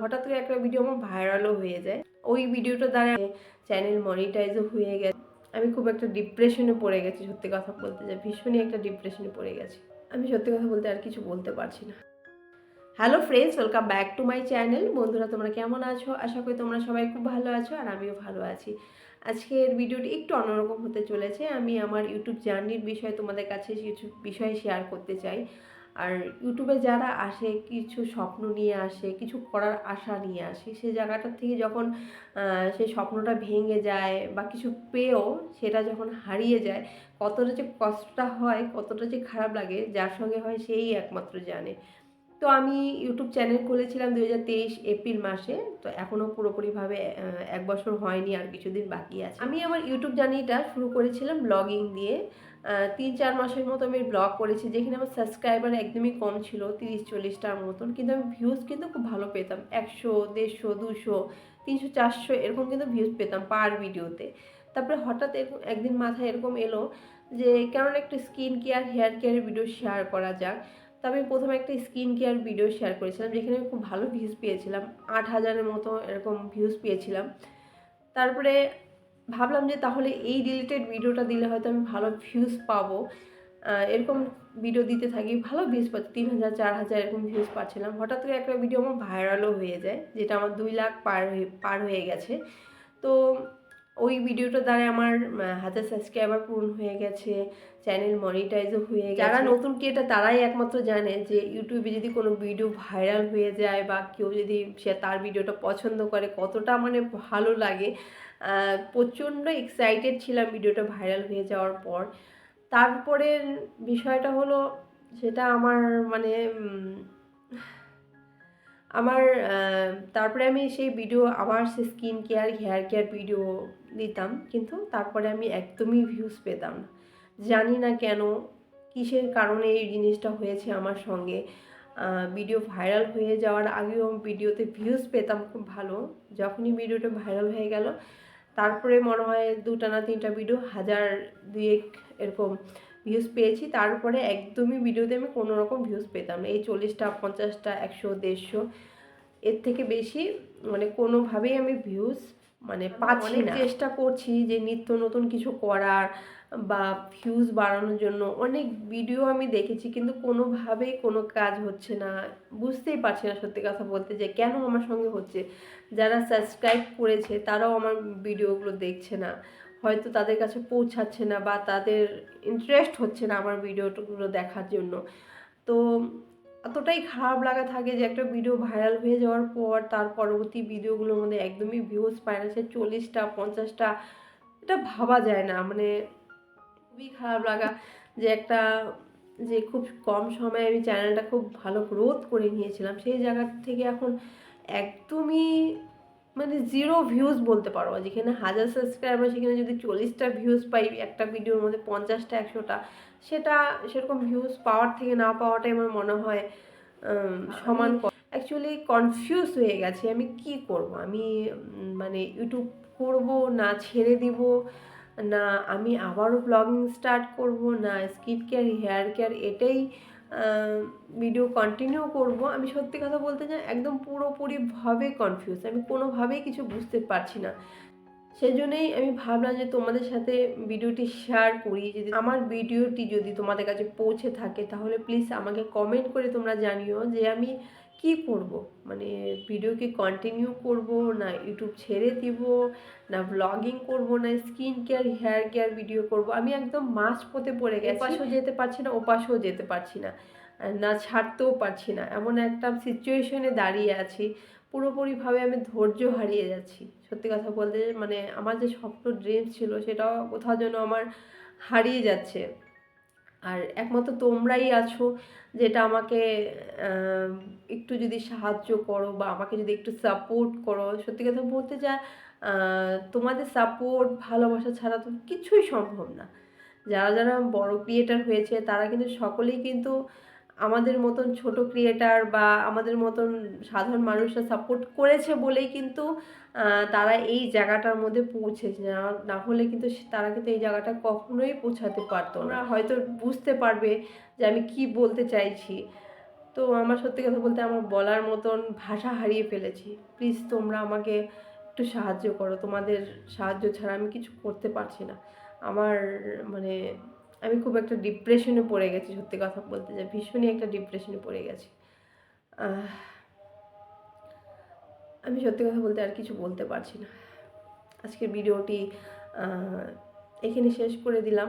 হঠাৎ করে একটা ভিডিও আমার ভাইরালও হয়ে যায়। ওই ভিডিওটা দ্বারা চ্যানেল মনিটাইজও হয়ে গেছে। আমি খুব একটা ডিপ্রেশনে পড়ে গেছি, সত্যি কথা বলতে যাই ভীষণই একটা ডিপ্রেশনে পড়ে গেছি। আমি সত্যি কথা বলতে আর কিছু বলতে পারছি না। Hello friends welcome back to my channel বন্ধুরা, তোমরা কেমন আছো? আশা করি তোমরা সবাই খুব ভালো আছো আর আমিও ভালো আছি। আজকের ভিডিওটি একটু অন্যরকম হতে চলেছে। আমি আমার ইউটিউব জার্নির বিষয়ে তোমাদের কাছে কিছু বিষয় শেয়ার করতে চাই। আর ইউটিউবে যারা আসে, কিছু স্বপ্ন নিয়ে আসে, কিছু করার আশা নিয়ে আসে সেই জায়গাটার থেকে যখন সেই স্বপ্নটা ভেঙে যায় বা কিছু পেয়েও সেটা যখন হারিয়ে যায়, কতটা যে কষ্টটা হয়, কতটা যে খারাপ লাগে, যার সঙ্গে হয় সেই একমাত্র জানে। তো আমি ইউটিউব চ্যানেল খুলেছিলাম দুই হাজার তেইশ এপ্রিল মাসে, তো এখনও পুরোপুরিভাবে এক বছর হয়নি আর কিছুদিন বাকি আছে। আমি আমার ইউটিউব জার্নিটা শুরু করেছিলাম ব্লগিং দিয়ে তিন চার মাসের মতো আমি ব্লগ করেছি, যেখানে আমার সাবস্ক্রাইবার একদমই কম ছিল তিরিশ চল্লিশটার মতন। কিন্তু আমি ভিউজ কিন্তু খুব ভালো পেতাম, একশো, দেড়শো, দুশো তিনশো চারশো এরকম কিন্তু ভিউজ পেতাম পার ভিডিওতে তারপরে হঠাৎ এরকম একদিন মাথায় এরকম এলো যে, কেমন একটা স্কিন কেয়ার হেয়ার কেয়ারের ভিডিও শেয়ার করা যাক। তো আমি প্রথমে একটা স্কিন কেয়ার ভিডিও শেয়ার করেছিলাম, যেখানে আমি খুব ভালো ভিউজ পেয়েছিলাম, আট হাজারের মতো এরকম ভিউজ পেয়েছিলাম। তারপরে ভাবলাম যে তাহলে এই রিলেটেড ভিডিওটা দিলে হয়তো আমি ভালো ভিউজ পাবো। এরকম ভিডিও দিতে থাকি, ভালো ভিউজ পাচ্ছি, তিন হাজার, চার হাজার এরকম ভিউজ পাচ্ছিলাম। হঠাৎ করে একটা ভিডিও আমার ভাইরালও হয়ে যায়, যেটা আমার দুই লাখ পার হয়ে পার হয়ে গেছে। তো ওই ভিডিওটার দ্বারা আমার হাজার সাবস্ক্রাইবার পূরণ হয়ে গেছে চ্যানেল মনিটাইজও হয়ে গেছে। যারা নতুন ক্রিয়েটার তারাই একমাত্র জানে যে ইউটিউবে যদি কোনো ভিডিও ভাইরাল হয়ে যায় বা কেউ যদি সে তার ভিডিওটা পছন্দ করে, কতটা মানে ভালো লাগে। প্রচণ্ড এক্সাইটেড ছিলাম ভিডিওটা ভাইরাল হয়ে যাওয়ার পর। তারপরের বিষয়টা হলো, সেটা আমার মানে আমার তারপরে আমি সেই ভিডিও আবার সে skin care hair care video দিতাম, কিন্তু তারপরে আমি একদমই ভিউজ পেতাম না। জানি না কেন, কিসের কারণে এই জিনিসটা হয়েছে আমার সঙ্গে। ভিডিও ভাইরাল হয়ে যাওয়ার আগেও ভিডিওতে ভিউজ পেতাম খুব ভালো। যখনই ভিডিওটা ভাইরাল হয়ে গেল তারপরে মনে হয় দুটা না তিনটা ভিডিও হাজার দুয়েক এরকম ভিউজ পেয়েছি। তারপরে একদমই ভিডিওতে আমি কোনো রকম ভিউজ পেতাম না। এই চল্লিশটা, পঞ্চাশটা, একশো, দেড়শো, এর থেকে বেশি মানে কোনোভাবেই আমি ভিউজ মানে পাচ্ছি না। চেষ্টা করছি যে নিত্য নতুন কিছু করার বা ভিউজ বাড়ানোর জন্য। অনেক ভিডিও আমি দেখেছি কিন্তু কোনোভাবেই কোনো কাজ হচ্ছে না। বুঝতেই পারছি না সত্যি কথা বলতে যে কেন আমার সঙ্গে হচ্ছে। যারা সাবস্ক্রাইব করেছে তারাও আমার ভিডিওগুলো দেখছে না। হয়তো তাদের কাছে পৌঁছাচ্ছে না বা তাদের ইন্টারেস্ট হচ্ছে না আমার ভিডিওগুলো দেখার জন্য। তো এতটাই খারাপ লাগা থাকে যে একটা ভিডিও ভাইরাল হয়ে যাওয়ার পর তার পরবর্তী ভিডিওগুলোর মধ্যে একদমই ভিউজ পায় না, সে চল্লিশটা, পঞ্চাশটা, এটা ভাবা যায় না। মানে খুবই খারাপ লাগা যে একটা, যে খুব কম সময়ে আমি চ্যানেলটা খুব ভালো গ্রোথ করে নিয়েছিলাম। সেই জায়গা থেকে এখন একদমই মানে জিরো ভিউজ বলতে পারো যেখানে হাজার সাবস্ক্রাইবার সেখানে যদি চল্লিশটা ভিউজ পাই একটা ভিডিওর মধ্যে পঞ্চাশটা একশোটা সেটা সেরকম ভিউজ পাওয়ার থেকে না পাওয়াটাই আমার মনে হয় সমান অ্যাকচুয়ালি কনফিউজ হয়ে গেছে আমি কি করব? আমি মানে ইউটিউব করব না ছেড়ে দিব? না আমি আবারও ব্লগিং স্টার্ট করব? না স্কিন কেয়ার হেয়ার কেয়ার এটাই ভিডিও কন্টিনিউ করব। আমি সত্যি কথা বলতে চাই, একদম পুরোপুরিভাবে কনফিউজ আমি কোনোভাবেই কিছু বুঝতে পারছি না। সেই জন্যই আমি ভাবলাম যে তোমাদের সাথে ভিডিওটি শেয়ার করি যদি আমার ভিডিওটি যদি তোমাদের কাছে পৌঁছে থাকে তাহলে প্লিজ আমাকে কমেন্ট করে তোমরা জানিও যে আমি কি করব। মানে ভিডিও কি কন্টিনিউ করব না ইউটিউব ছেড়ে দিব না ব্লগিং করব না skin care hair care video করব। আমি একদম মাছ পথে পড়ে গেছি। পাশেও যেতে পারছি না। ওপাশেও যেতে পারছি না। না, ছাড়তেও পারছি না। এমন একটা সিচুয়েশনে দাঁড়িয়ে আছি, পুরোপুরিভাবে আমি ধৈর্য হারিয়ে যাচ্ছি। সত্যি কথা বলতে মানে আমার যে স্বপ্ন ড্রিম ছিল, সেটাও কোথাও যেন আমার হারিয়ে যাচ্ছে। আর একমাত্র তোমরাই আছো, যেটা আমাকে একটু যদি সাহায্য করো বা আমাকে যদি একটু সাপোর্ট করো। সত্যি কথা বলতে যা তোমাদের সাপোর্ট ভালোবাসা ছাড়া তো কিছুই সম্ভব না। যারা যারা বড় ক্রিয়েটার হয়েছে, তারা কিন্তু সকলেই কিন্তু আমাদের মতন ছোট ক্রিয়েটার বা আমাদের মতন সাধারণ মানুষরা সাপোর্ট করেছে বলেই কিন্তু তারা এই জায়গাটার মধ্যে পৌঁছেছে। না হলে কিন্তু তারা কিন্তু এই জায়গাটা কখনোই পৌঁছাতে পারতো না। হয়তো বুঝতে পারবে যে আমি কি বলতে চাইছি। তো আমার সত্যি কথা বলতে আমার বলার মতন ভাষা হারিয়ে ফেলেছি। প্লিজ তোমরা আমাকে একটু সাহায্য করো। তোমাদের সাহায্য ছাড়া আমি কিছু করতে পারছি না। আমার মানে আমি খুব একটা ডিপ্রেশনে পড়ে গেছি, সত্যি কথা বলতে যে, ভীষণই একটা ডিপ্রেশনে পড়ে গেছি। আমি সত্যি কথা বলতে আর কিছু বলতে পারছি না। আজকের ভিডিওটি এখানে শেষ করে দিলাম।